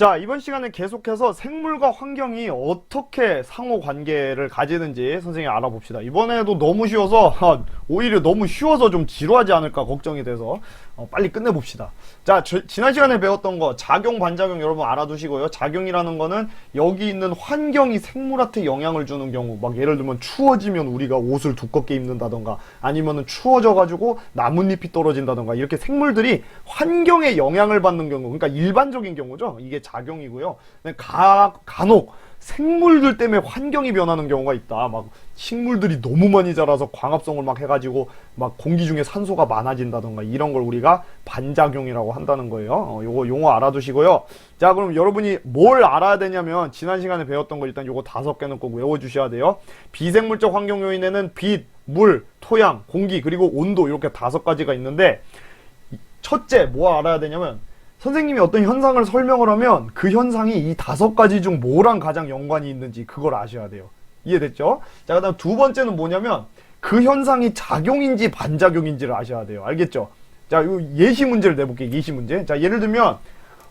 자, 이번 시간에 계속해서 생물과 환경이 어떻게 상호 관계를 가지는지 선생님이 알아봅시다. 이번에도 너무 쉬워서, 아, 오히려 너무 쉬워서 좀 지루하지 않을까 걱정이 돼서, 어, 빨리 끝내봅시다. 자, 저- 지난 시간에 배웠던 거, 작용, 반작용 여러분 알아두시고요. 작용이라는 거는 여기 있는 환경이 생물한테 영향을 주는 경우, 막 예를 들면 추워지면 우리가 옷을 두껍게 입는다던가, 아니면은 추워져가지고 나뭇잎이 떨어진다던가, 이렇게 생물들이 환경에 영향을 받는 경우, 그러니까 일반적인 경우죠. 이게 작용이고요. 근데 가, 간혹 생물들 때문에 환경이 변하는 경우가 있다. 막 식물들이 너무 많이 자라서 광합성을 막 해가지고 막 공기 중에 산소가 많아진다던가 이런 걸 우리가 반작용이라고 한다는 거예요. 어, 요거 용어 알아두시고요. 자, 그럼 여러분이 뭘 알아야 되냐면 지난 시간에 배웠던 거 일단 요거 다섯 개는 꼭 외워주셔야 돼요. 비생물적 환경 요인에는 빛, 물, 토양, 공기 그리고 온도 이렇게 다섯 가지가 있는데 첫째 뭐 알아야 되냐면 선생님이 어떤 현상을 설명을 하면 그 현상이 이 다섯 가지 중 뭐랑 가장 연관이 있는지 그걸 아셔야 돼요. 이해됐죠? 자, 그 다음 두 번째는 뭐냐면 그 현상이 작용인지 반작용인지를 아셔야 돼요. 알겠죠? 자, 요 예시 문제를 내볼게요. 예시 문제. 자, 예를 들면,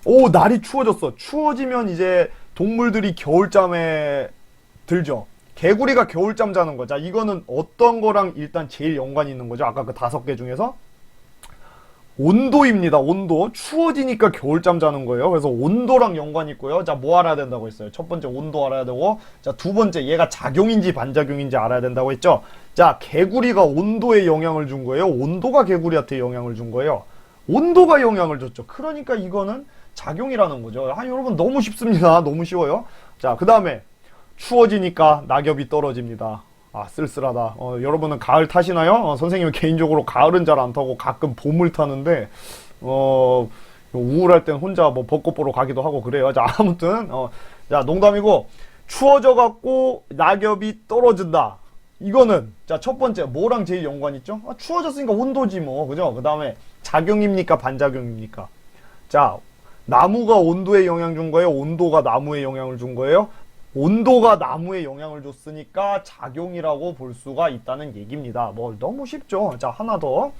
오, 날이 추워졌어. 추워지면 이제 동물들이 겨울잠에 들죠. 개구리가 겨울잠 자는 거. 자, 이거는 어떤 거랑 일단 제일 연관이 있는 거죠? 아까 그 다섯 개 중에서? 온도입니다. 온도. 추워지니까 겨울잠 자는 거예요. 그래서 온도랑 연관이 있고요. 자, 뭐 알아야 된다고 했어요? 첫 번째 온도 알아야 되고, 자, 두 번째 얘가 작용인지 반작용인지 알아야 된다고 했죠? 자, 개구리가 온도에 영향을 준 거예요? 온도가 개구리한테 영향을 준 거예요? 온도가 영향을 줬죠. 그러니까 이거는 작용이라는 거죠. 아, 여러분 너무 쉽습니다. 너무 쉬워요. 자, 그 다음에 추워지니까 낙엽이 떨어집니다. 아, 쓸쓸하다. 어, 여러분은 가을 타시나요? 어, 선생님은 개인적으로 가을은 잘 안 타고 가끔 봄을 타는데, 어, 우울할 땐 혼자 뭐 벚꽃 보러 가기도 하고 그래요. 자, 아무튼, 어, 자, 농담이고, 추워져 갖고 낙엽이 떨어진다. 이거는, 자, 첫 번째, 뭐랑 제일 연관 있죠? 아, 추워졌으니까 온도지 뭐. 그죠? 그 다음에, 작용입니까? 반작용입니까? 자, 나무가 온도에 영향 준 거예요? 온도가 나무에 영향을 준 거예요? 온도가 나무에 영향을 줬으니까 작용이라고 볼 수가 있다는 얘기입니다. 뭐 너무 쉽죠. 자, 하나 더.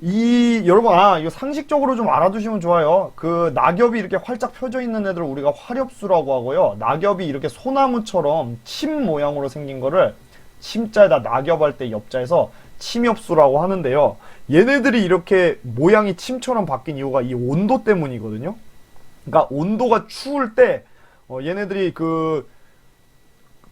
이 여러분 아 이거 상식적으로 좀 알아두시면 좋아요. 그 낙엽이 이렇게 활짝 펴져 있는 애들을 우리가 화렵수라고 하고요. 낙엽이 이렇게 소나무처럼 침 모양으로 생긴 거를 침자에다 낙엽할 때 옆자에서 침엽수라고 하는데요. 얘네들이 이렇게 모양이 침처럼 바뀐 이유가 이 온도 때문이거든요. 그러니까 온도가 추울 때 어, 얘네들이 그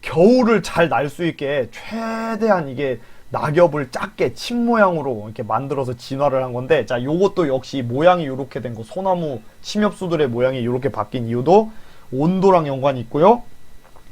겨울을 잘 날 수 있게 최대한 이게 낙엽을 작게 침 모양으로 이렇게 만들어서 진화를 한 건데 자 요것도 역시 모양이 이렇게 된 거 소나무 침엽수들의 모양이 이렇게 바뀐 이유도 온도랑 연관이 있고요.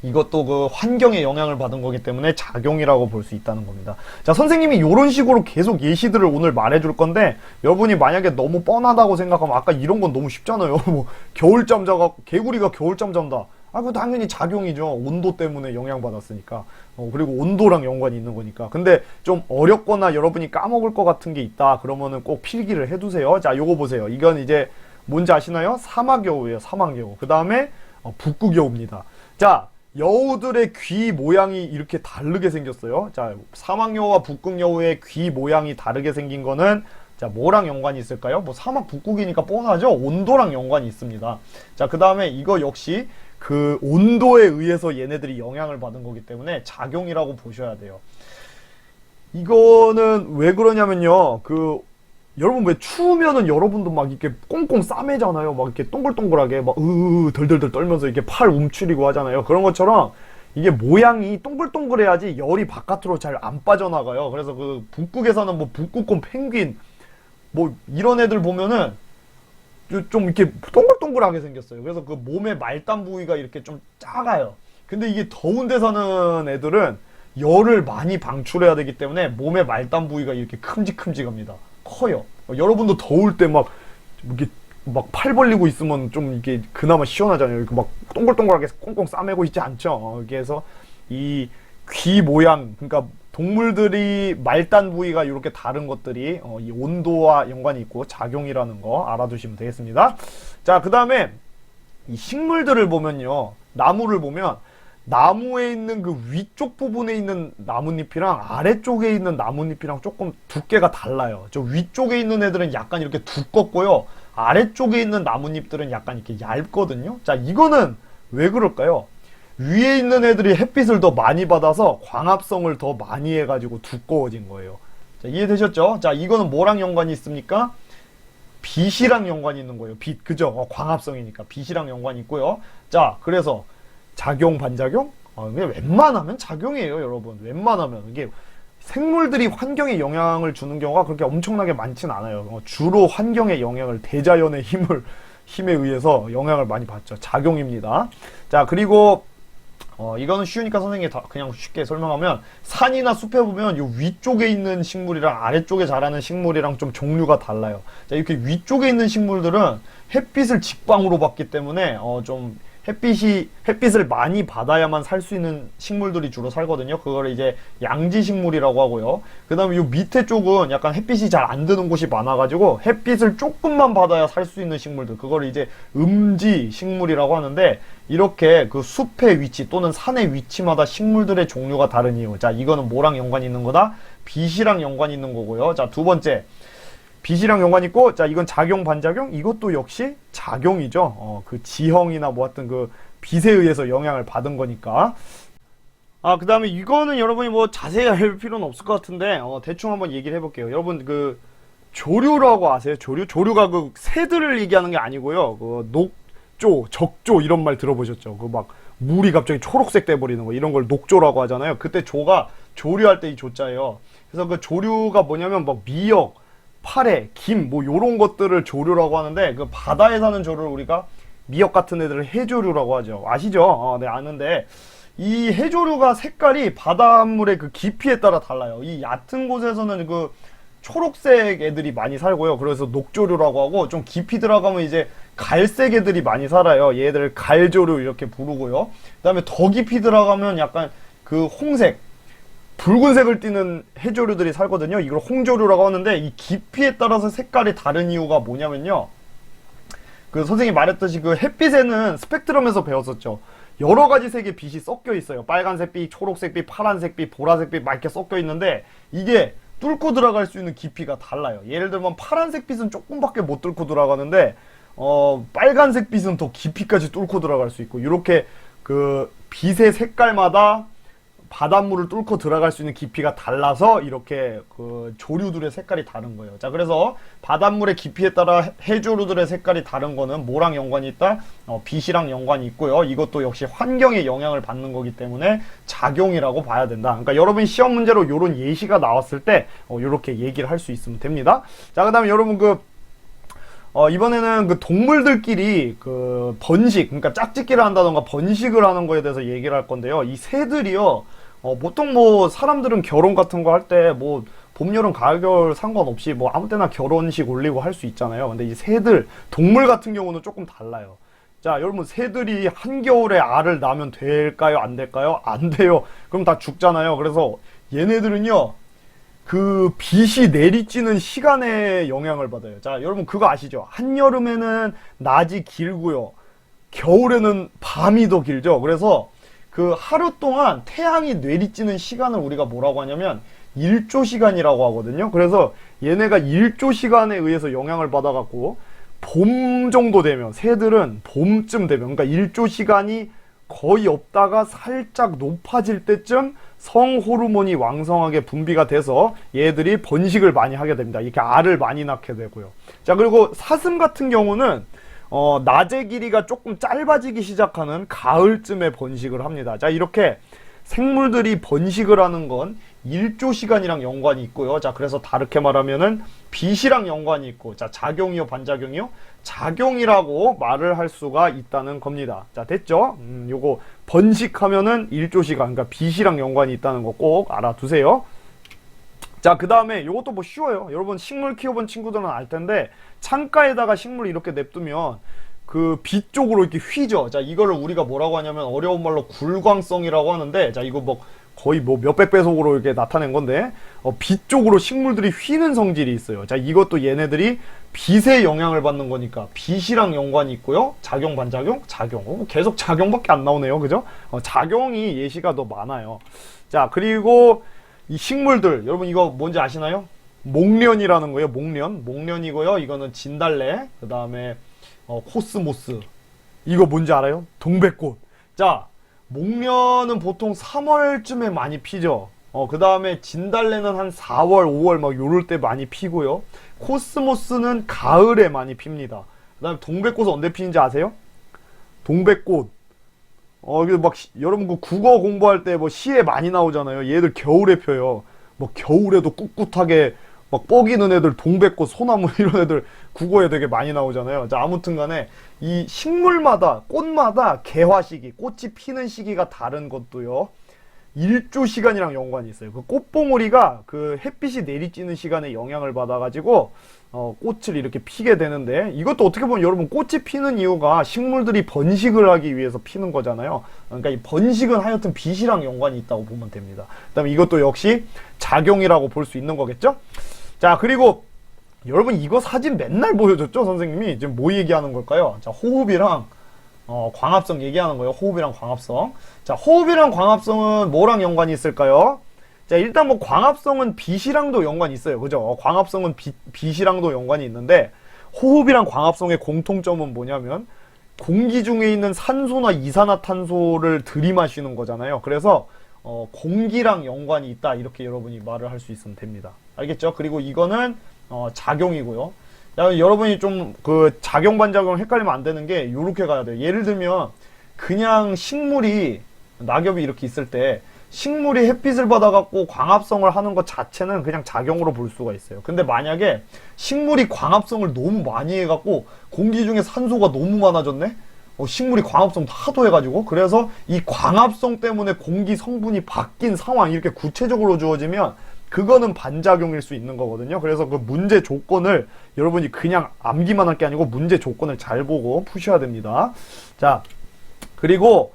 이것도 그 환경에 영향을 받은 거기 때문에 작용이라고 볼 수 있다는 겁니다. 자, 선생님이 이런 식으로 계속 예시들을 오늘 말해줄 건데, 여러분이 만약에 너무 뻔하다고 생각하면, 아까 이런 건 너무 쉽잖아요. 뭐, 겨울잠 자가, 개구리가 겨울잠 잔다. 아, 그 당연히 작용이죠. 온도 때문에 영향받았으니까. 어, 그리고 온도랑 연관이 있는 거니까. 근데 좀 어렵거나 여러분이 까먹을 것 같은 게 있다. 그러면은 꼭 필기를 해두세요. 자, 요거 보세요. 이건 이제 뭔지 아시나요? 사막여우예요. 사막여우. 그 다음에 어, 북극여우입니다. 자, 여우들의 귀 모양이 이렇게 다르게 생겼어요. 자, 사막여우와 북극여우의 귀 모양이 다르게 생긴 거는 자, 뭐랑 연관이 있을까요? 뭐 사막 북극이니까 뻔하죠? 온도랑 연관이 있습니다. 자, 그 다음에 이거 역시 그 온도에 의해서 얘네들이 영향을 받은 거기 때문에 작용이라고 보셔야 돼요. 이거는 왜 그러냐면요. 그 여러분 왜 추우면은 여러분도 막 이렇게 꽁꽁 싸매잖아요. 막 이렇게 동글동글하게 막 으으 덜덜덜 떨면서 이렇게 팔 움츠리고 하잖아요. 그런 것처럼 이게 모양이 동글동글해야지 열이 바깥으로 잘 안 빠져나가요. 그래서 그 북극에서는 뭐 북극곰 펭귄 뭐 이런 애들 보면은 좀- 좀 이렇게 동글동글하게 생겼어요. 그래서 그 몸의 말단 부위가 이렇게 좀 작아요. 근데 이게 더운 데 사는 애들은 열을 많이 방출해야 되기 때문에 몸의 말단 부위가 이렇게 큼직큼직합니다. 커요. 어, 여러분도 더울 때 막 이렇게 막 팔 벌리고 있으면 좀 이게 그나마 시원하잖아요. 이렇게 막 동글동글하게 꽁꽁 싸매고 있지 않죠. 어, 그래서 이 귀 모양, 그러니까 동물들이 말단 부위가 이렇게 다른 것들이 어, 이 온도와 연관이 있고 작용이라는 거 알아두시면 되겠습니다. 자, 그 다음에 이 식물들을 보면요. 나무를 보면 나무에 있는 그 위쪽 부분에 있는 나뭇잎이랑 아래쪽에 있는 나뭇잎이랑 조금 두께가 달라요. 저 위쪽에 있는 애들은 약간 이렇게 두껍고요. 아래쪽에 있는 나뭇잎들은 약간 이렇게 얇거든요. 자, 이거는 왜 그럴까요? 위에 있는 애들이 햇빛을 더 많이 받아서 광합성을 더 많이 해가지고 두꺼워진 거예요. 자, 이해되셨죠? 자, 이거는 뭐랑 연관이 있습니까? 빛이랑 연관이 있는 거예요. 빛, 그죠? 어, 광합성이니까 빛이랑 연관이 있고요. 자, 그래서 작용, 반작용? 어, 그냥 웬만하면 작용이에요, 여러분. 웬만하면. 이게 생물들이 환경에 영향을 주는 경우가 그렇게 엄청나게 많진 않아요. 어, 주로 환경의 영향을 대자연의 힘을 힘에 의해서 영향을 많이 받죠. 작용입니다. 자, 그리고 어, 이거는 쉬우니까 선생님이 다 그냥 쉽게 설명하면 산이나 숲에 보면 이 위쪽에 있는 식물이랑 아래쪽에 자라는 식물이랑 좀 종류가 달라요. 자, 이렇게 위쪽에 있는 식물들은 햇빛을 직방으로 받기 때문에 어, 좀 햇빛이 햇빛을 많이 받아야만 살 수 있는 식물들이 주로 살거든요. 그거를 이제 양지 식물이라고 하고요. 그다음에 이 밑에 쪽은 약간 햇빛이 잘 안 드는 곳이 많아가지고 햇빛을 조금만 받아야 살 수 있는 식물들. 그거를 이제 음지 식물이라고 하는데 이렇게 그 숲의 위치 또는 산의 위치마다 식물들의 종류가 다른 이유. 자, 이거는 뭐랑 연관이 있는 거다? 빛이랑 연관이 있는 거고요. 자, 두 번째. 빛이랑 연관 있고, 자, 이건 작용, 반작용? 이것도 역시 작용이죠. 어, 그 지형이나 뭐 하여튼 그 빛에 의해서 영향을 받은 거니까. 아, 그 다음에 이거는 여러분이 뭐 자세히 알 필요는 없을 것 같은데, 어, 대충 한번 얘기를 해볼게요. 여러분, 그, 조류라고 아세요? 조류? 조류가 그 새들을 얘기하는 게 아니고요. 그 녹조, 적조 이런 말 들어보셨죠? 그 막 물이 갑자기 초록색 돼버리는 거 이런 걸 녹조라고 하잖아요. 그때 조가 조류할 때 이 조자예요. 그래서 그 조류가 뭐냐면 막 미역, 파래, 김, 뭐 요런 것들을 조류라고 하는데 그 바다에 사는 조류를 우리가 미역 같은 애들을 해조류라고 하죠. 아시죠? 어, 네, 아는데 이 해조류가 색깔이 바닷물의 그 깊이에 따라 달라요. 이 얕은 곳에서는 그 초록색 애들이 많이 살고요. 그래서 녹조류라고 하고 좀 깊이 들어가면 이제 갈색 애들이 많이 살아요. 얘들 갈조류 이렇게 부르고요. 그다음에 더 깊이 들어가면 약간 그 홍색 붉은색을 띠는 해조류들이 살거든요. 이걸 홍조류라고 하는데 이 깊이에 따라서 색깔이 다른 이유가 뭐냐면요. 그 선생님이 말했듯이 그 햇빛에는 스펙트럼에서 배웠었죠. 여러 가지 색의 빛이 섞여 있어요. 빨간색 빛, 초록색 빛, 파란색 빛, 보라색 빛 막 이렇게 섞여 있는데 이게 뚫고 들어갈 수 있는 깊이가 달라요. 예를 들면 파란색 빛은 조금밖에 못 뚫고 들어가는데 어 빨간색 빛은 더 깊이까지 뚫고 들어갈 수 있고 이렇게 그 빛의 색깔마다 바닷물을 뚫고 들어갈 수 있는 깊이가 달라서 이렇게 그 조류들의 색깔이 다른 거예요. 자, 그래서 바닷물의 깊이에 따라 해조류들의 색깔이 다른 거는 뭐랑 연관이 있다? 어, 빛이랑 연관이 있고요. 이것도 역시 환경에 영향을 받는 거기 때문에 작용이라고 봐야 된다. 그러니까 여러분 시험 문제로 이런 예시가 나왔을 때 어, 이렇게 얘기를 할 수 있으면 됩니다. 자, 그다음에 여러분 그 어, 이번에는 그 동물들끼리 그 번식, 그러니까 짝짓기를 한다던가 번식을 하는 거에 대해서 얘기를 할 건데요. 이 새들이요, 어, 보통 뭐 사람들은 결혼 같은 거 할 때 뭐 봄, 여름, 가을, 겨울 상관없이 뭐 아무 때나 결혼식 올리고 할 수 있잖아요. 근데 이 새들, 동물 같은 경우는 조금 달라요. 자, 여러분, 새들이 한겨울에 알을 낳으면 될까요? 안 될까요? 안 돼요. 그럼 다 죽잖아요. 그래서 얘네들은요, 그 빛이 내리쬐는 시간에 영향을 받아요. 자, 여러분 그거 아시죠? 한여름에는 낮이 길고요. 겨울에는 밤이 더 길죠. 그래서 그 하루 동안 태양이 내리쬐는 시간을 우리가 뭐라고 하냐면 일조 시간이라고 하거든요. 그래서 얘네가 일조 시간에 의해서 영향을 받아갖고 봄 정도 되면 새들은 봄쯤 되면 그러니까 일조 시간이 거의 없다가 살짝 높아질 때쯤 성 호르몬이 왕성하게 분비가 돼서 얘들이 번식을 많이 하게 됩니다. 이렇게 알을 많이 낳게 되고요. 자, 그리고 사슴 같은 경우는 어, 낮의 길이가 조금 짧아지기 시작하는 가을쯤에 번식을 합니다. 자, 이렇게 생물들이 번식을 하는 건 일조 시간이랑 연관이 있고요. 자, 그래서 다르게 말하면은 빛이랑 연관이 있고, 자, 작용이요, 반작용이요? 작용이라고 말을 할 수가 있다는 겁니다. 자, 됐죠? 음, 요거 번식하면은 일조 시간, 그러니까 빛이랑 연관이 있다는 거 꼭 알아두세요. 자, 그 다음에 요것도 뭐 쉬워요. 여러분 식물 키워본 친구들은 알 텐데, 창가에다가 식물 이렇게 냅두면, 그빛 쪽으로 이렇게 휘죠. 자, 이거를 우리가 뭐라고 하냐면 어려운 말로 굴광성이라고 하는데, 자, 이거 뭐 거의 뭐 몇백 배속으로 이렇게 나타낸 건데, 어, 빛 쪽으로 식물들이 휘는 성질이 있어요. 자, 이것도 얘네들이 빛의 영향을 받는 거니까 빛이랑 연관이 있고요. 작용, 반작용, 작용. 어, 계속 작용밖에 안 나오네요. 그죠? 어, 작용이 예시가 더 많아요. 자, 그리고 이 식물들, 여러분 이거 뭔지 아시나요? 목련이라는 거예요. 목련. 목련이고요. 이거는 진달래. 그 다음에 어, 코스모스. 이거 뭔지 알아요? 동백꽃. 자, 목련은 보통 3월쯤에 많이 피죠. 어, 그 다음에 진달래는 한 4월, 5월 막 요럴 때 많이 피고요. 코스모스는 가을에 많이 핍니다. 그 다음에 동백꽃은 언제 피는지 아세요? 동백꽃. 어, 막, 시- 여러분 그 국어 공부할 때 뭐 시에 많이 나오잖아요. 얘들 겨울에 펴요. 뭐 겨울에도 꿋꿋하게 막 뻐기는 애들, 동백꽃, 소나무 이런 애들 국어에 되게 많이 나오잖아요. 자, 아무튼 간에 이 식물마다, 꽃마다 개화 시기, 꽃이 피는 시기가 다른 것도요. 일조 시간이랑 연관이 있어요. 그 꽃봉오리가 그 햇빛이 내리쬐는 시간에 영향을 받아가지고 어, 꽃을 이렇게 피게 되는데 이것도 어떻게 보면 여러분 꽃이 피는 이유가 식물들이 번식을 하기 위해서 피는 거잖아요. 그러니까 이 번식은 하여튼 빛이랑 연관이 있다고 보면 됩니다. 그다음에 이것도 역시 작용이라고 볼 수 있는 거겠죠. 자 그리고 여러분 이거 사진 맨날 보여줬죠 선생님이 지금 뭐 얘기하는 걸까요? 자 호흡이랑 어, 광합성 얘기하는 거예요. 호흡이랑 광합성. 자, 호흡이랑 광합성은 뭐랑 연관이 있을까요? 자, 일단 뭐 광합성은 빛이랑도 연관이 있어요. 그죠? 어, 광합성은 빛, 빛이랑도 연관이 있는데 호흡이랑 광합성의 공통점은 뭐냐면 공기 중에 있는 산소나 이산화탄소를 들이마시는 거잖아요. 그래서 어, 공기랑 연관이 있다. 이렇게 여러분이 말을 할 수 있으면 됩니다. 알겠죠? 그리고 이거는 어, 작용이고요. 자, 여러분이 좀 그 작용 반작용 헷갈리면 안 되는 게 요렇게 가야 돼요. 예를 들면 그냥 식물이 낙엽이 이렇게 있을 때 식물이 햇빛을 받아갖고 광합성을 하는 것 자체는 그냥 작용으로 볼 수가 있어요. 근데 만약에 식물이 광합성을 너무 많이 해갖고 공기 중에 산소가 너무 많아졌네? 어, 식물이 광합성 하도 해가지고 그래서 이 광합성 때문에 공기 성분이 바뀐 상황 이렇게 구체적으로 주어지면 그거는 반작용일 수 있는 거거든요. 그래서 그 문제 조건을 여러분이 그냥 암기만 할 게 아니고 문제 조건을 잘 보고 푸셔야 됩니다. 자, 그리고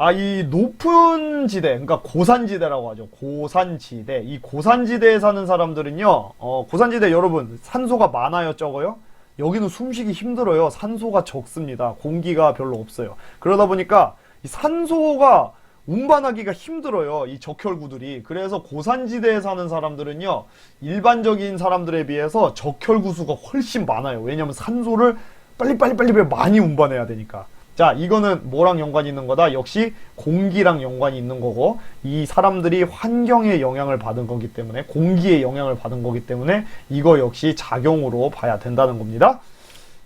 아, 이 높은 지대, 그러니까 고산지대라고 하죠. 고산지대. 이 고산지대에 사는 사람들은요, 어, 고산지대 여러분, 산소가 많아요, 적어요? 여기는 숨쉬기 힘들어요. 산소가 적습니다. 공기가 별로 없어요. 그러다 보니까 이 산소가 운반하기가 힘들어요. 이 적혈구들이. 그래서 고산지대에 사는 사람들은요, 일반적인 사람들에 비해서 적혈구 수가 훨씬 많아요. 왜냐면 산소를 빨리빨리빨리 많이 운반해야 되니까. 자, 이거는 뭐랑 연관이 있는 거다? 역시 공기랑 연관이 있는 거고, 이 사람들이 환경에 영향을 받은 거기 때문에, 공기에 영향을 받은 거기 때문에, 이거 역시 작용으로 봐야 된다는 겁니다.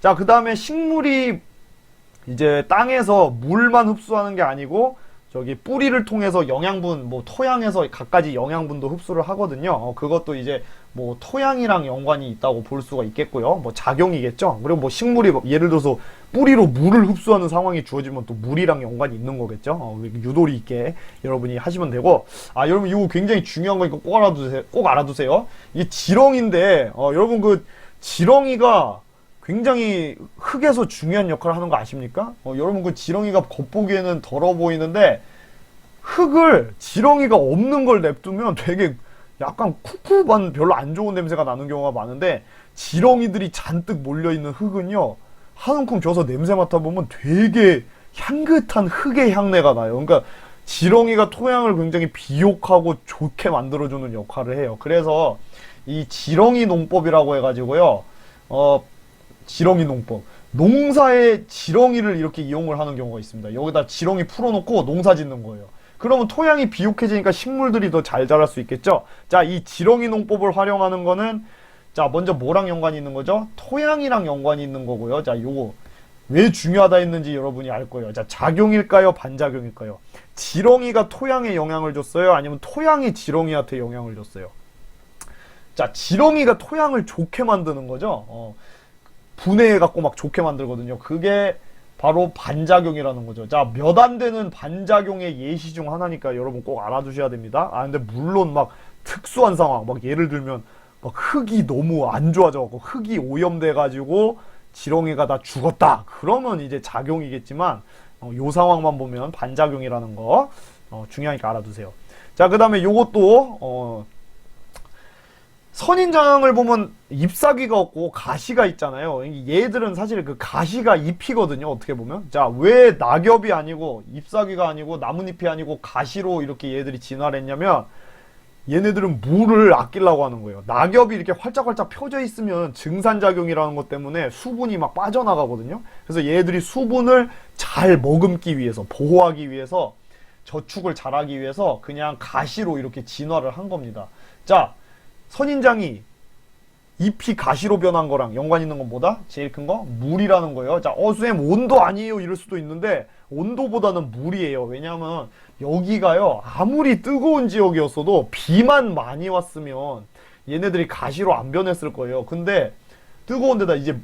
자, 그 다음에 식물이 이제 땅에서 물만 흡수하는 게 아니고, 저기 뿌리를 통해서 영양분, 뭐 토양에서 갖가지 영양분도 흡수를 하거든요. 어, 그것도 이제 뭐 토양이랑 연관이 있다고 볼 수가 있겠고요. 뭐 작용이겠죠. 그리고 뭐 식물이 뭐 예를 들어서 뿌리로 물을 흡수하는 상황이 주어지면 또 물이랑 연관이 있는 거겠죠. 어, 유도리 있게 여러분이 하시면 되고, 아 여러분 이거 굉장히 중요한 거니까 꼭 알아두세요. 꼭 알아두세요. 이게 지렁인데, 어, 여러분 그 지렁이가 굉장히 흙에서 중요한 역할을 하는 거 아십니까? 어, 여러분 그 지렁이가 겉보기에는 더러워 보이는데 흙을 지렁이가 없는 걸 냅두면 되게 약간 쿠쿠한 별로 안 좋은 냄새가 나는 경우가 많은데 지렁이들이 잔뜩 몰려 있는 흙은요 한 움큼 줘서 냄새 맡아보면 되게 향긋한 흙의 향내가 나요. 그러니까 지렁이가 토양을 굉장히 비옥하고 좋게 만들어주는 역할을 해요. 그래서 이 지렁이 농법이라고 해가지고요. 어, 지렁이 농법. 농사에 지렁이를 이렇게 이용을 하는 경우가 있습니다. 여기다 지렁이 풀어놓고 농사 짓는 거예요. 그러면 토양이 비옥해지니까 식물들이 더 잘 자랄 수 있겠죠? 자, 이 지렁이 농법을 활용하는 거는 자, 먼저 뭐랑 연관이 있는 거죠? 토양이랑 연관이 있는 거고요. 자, 요거 왜 중요하다 했는지 여러분이 알 거예요. 자, 작용일까요? 반작용일까요? 지렁이가 토양에 영향을 줬어요? 아니면 토양이 지렁이한테 영향을 줬어요? 자, 지렁이가 토양을 좋게 만드는 거죠. 어, 분해해 갖고 막 좋게 만들거든요. 그게 바로 반작용이라는 거죠. 자, 몇 안 되는 반작용의 예시 중 하나니까 여러분 꼭 알아두셔야 됩니다. 아, 근데 물론 막 특수한 상황, 막 예를 들면 막 흙이 너무 안 좋아져갖고 흙이 오염돼가지고 지렁이가 다 죽었다. 그러면 이제 작용이겠지만 어, 요 상황만 보면 반작용이라는 거 어, 중요하니까 알아두세요. 자, 그 다음에 요것도 어, 선인장을 보면 잎사귀가 없고 가시가 있잖아요. 얘들은 사실 그 가시가 잎이거든요. 어떻게 보면. 자, 왜 낙엽이 아니고 잎사귀가 아니고 나뭇잎이 아니고 가시로 이렇게 얘들이 진화를 했냐면 얘네들은 물을 아끼려고 하는 거예요. 낙엽이 이렇게 활짝활짝 펴져 있으면 증산작용이라는 것 때문에 수분이 막 빠져나가거든요. 그래서 얘들이 수분을 잘 머금기 위해서, 보호하기 위해서, 저축을 잘하기 위해서 그냥 가시로 이렇게 진화를 한 겁니다. 자, 선인장이 잎이 가시로 변한 거랑 연관 있는 건 뭐다? 제일 큰 거? 물이라는 거예요. 자, 어, 쌤, 온도 아니에요. 이럴 수도 있는데, 온도보다는 물이에요. 왜냐면, 여기가요, 아무리 뜨거운 지역이었어도, 비만 많이 왔으면, 얘네들이 가시로 안 변했을 거예요. 근데, 뜨거운 데다 이제,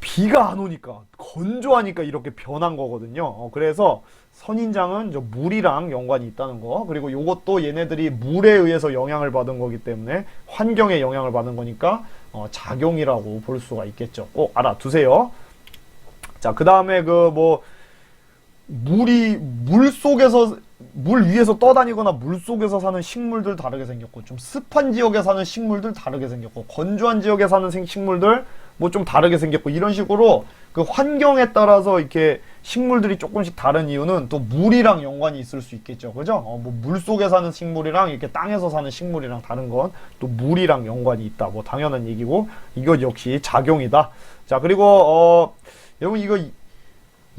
비가 안 오니까, 건조하니까 이렇게 변한 거거든요. 어, 그래서, 선인장은 저 물이랑 연관이 있다는 거. 그리고 요것도 얘네들이 물에 의해서 영향을 받은 거기 때문에 환경에 영향을 받은 거니까 어, 작용이라고 볼 수가 있겠죠. 꼭 알아두세요. 자, 그 다음에 그 뭐 물이 물 속에서 물 위에서 떠다니거나 물 속에서 사는 식물들 다르게 생겼고 좀 습한 지역에 사는 식물들 다르게 생겼고 건조한 지역에 사는 생- 식물들 뭐 좀 다르게 생겼고 이런 식으로 그 환경에 따라서 이렇게 식물들이 조금씩 다른 이유는 또 물이랑 연관이 있을 수 있겠죠. 그죠? 어, 뭐물 속에 사는 식물이랑 이렇게 땅에서 사는 식물이랑 다른 건 또 물이랑 연관이 있다. 뭐 당연한 얘기고 이것 역시 작용이다. 자, 그리고 어 여러분 이거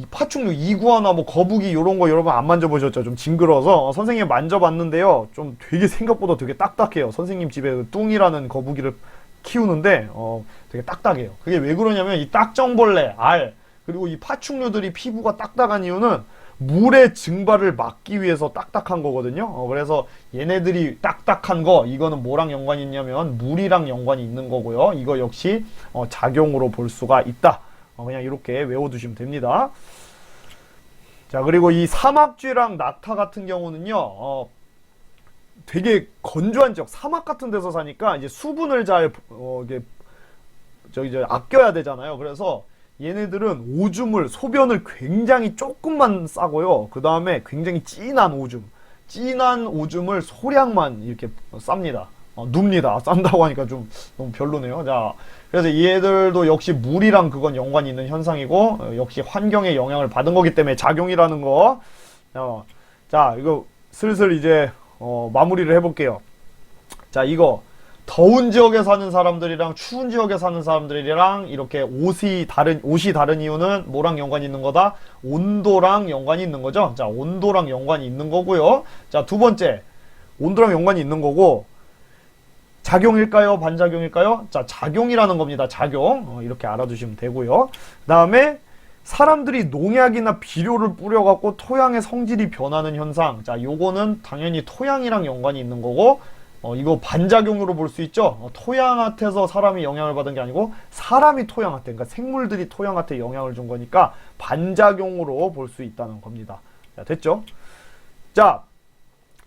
파충류 이구아나 뭐 거북이 이런 거 여러분 안 만져보셨죠? 좀 징그러워서 어, 선생님 만져봤는데요. 좀 되게 생각보다 되게 딱딱해요. 선생님 집에 그 뚱이라는 거북이를 키우는데 어 되게 딱딱해요. 그게 왜 그러냐면 이 딱정벌레, 알 그리고 이 파충류들이 피부가 딱딱한 이유는 물의 증발을 막기 위해서 딱딱한 거거든요. 어, 그래서 얘네들이 딱딱한 거 이거는 뭐랑 연관이 있냐면 물이랑 연관이 있는 거고요. 이거 역시 어, 작용으로 볼 수가 있다. 어, 그냥 이렇게 외워두시면 됩니다. 자 그리고 이 사막쥐랑 낙타 같은 경우는요. 어, 되게 건조한 지역, 사막 같은 데서 사니까 이제 수분을 잘 어, 이게 저기 저 아껴야 되잖아요. 그래서 얘네들은 오줌을 소변을 굉장히 조금만 싸고요. 그 다음에 굉장히 진한 오줌, 진한 오줌을 소량만 이렇게 쌉니다. 어, 눕니다. 싼다고 하니까 좀 너무 별로네요. 자, 그래서 얘들도 역시 물이랑 그건 연관이 있는 현상이고 어, 역시 환경에 영향을 받은 거기 때문에 작용이라는 거. 어, 자, 이거 슬슬 이제 어, 마무리를 해볼게요. 자, 이거 더운 지역에 사는 사람들이랑 추운 지역에 사는 사람들이랑 이렇게 옷이 다른 옷이 다른 이유는 뭐랑 연관이 있는 거다? 온도랑 연관이 있는 거죠. 자, 온도랑 연관이 있는 거고요. 자, 두 번째. 온도랑 연관이 있는 거고 작용일까요? 반작용일까요? 자, 작용이라는 겁니다. 작용. 어, 이렇게 알아두시면 되고요. 그다음에 사람들이 농약이나 비료를 뿌려갖고 토양의 성질이 변하는 현상. 자, 요거는 당연히 토양이랑 연관이 있는 거고, 어, 이거 반작용으로 볼 수 있죠? 어, 토양한테서 사람이 영향을 받은 게 아니고, 사람이 토양한테, 그러니까 생물들이 토양한테 영향을 준 거니까, 반작용으로 볼 수 있다는 겁니다. 자, 됐죠? 자,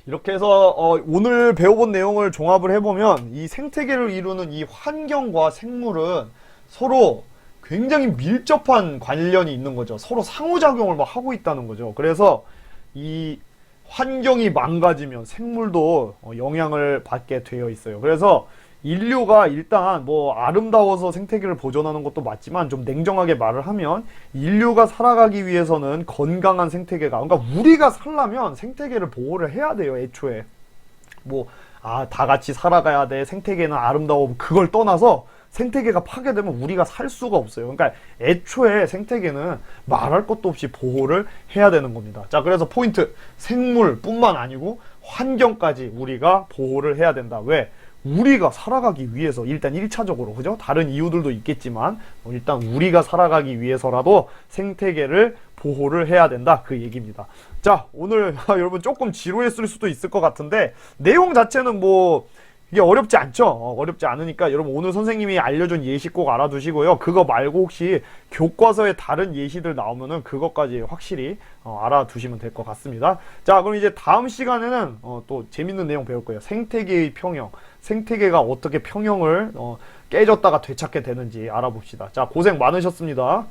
이렇게 해서 어, 오늘 배워본 내용을 종합을 해보면 이 생태계를 이루는 이 환경과 생물은 서로 굉장히 밀접한 관련이 있는 거죠. 서로 상호작용을 막 하고 있다는 거죠. 그래서 이 환경이 망가지면 생물도 어, 영향을 받게 되어 있어요. 그래서 인류가 일단 뭐 아름다워서 생태계를 보존하는 것도 맞지만 좀 냉정하게 말을 하면 인류가 살아가기 위해서는 건강한 생태계가 그러니까 우리가 살려면 생태계를 보호를 해야 돼요 애초에 뭐 아 다 같이 살아가야 돼 생태계는 아름다워 그걸 떠나서 생태계가 파괴되면 우리가 살 수가 없어요. 그러니까 애초에 생태계는 말할 것도 없이 보호를 해야 되는 겁니다. 자, 그래서 포인트 생물뿐만 아니고 환경까지 우리가 보호를 해야 된다. 왜? 우리가 살아가기 위해서 일단 1차적으로 그죠? 다른 이유들도 있겠지만 어, 일단 우리가 살아가기 위해서라도 생태계를 보호를 해야 된다 그 얘기입니다. 자 오늘 여러분 조금 지루했을 수도 있을 것 같은데 내용 자체는 뭐 이게 어렵지 않죠? 어, 어렵지 않으니까 여러분 오늘 선생님이 알려준 예시 꼭 알아두시고요. 그거 말고 혹시 교과서에 다른 예시들 나오면은 그것까지 확실히 어, 알아두시면 될 것 같습니다. 자 그럼 이제 다음 시간에는 어, 또 재밌는 내용 배울 거예요. 생태계의 평형. 생태계가 어떻게 평형을 어, 깨졌다가 되찾게 되는지 알아봅시다. 자 고생 많으셨습니다.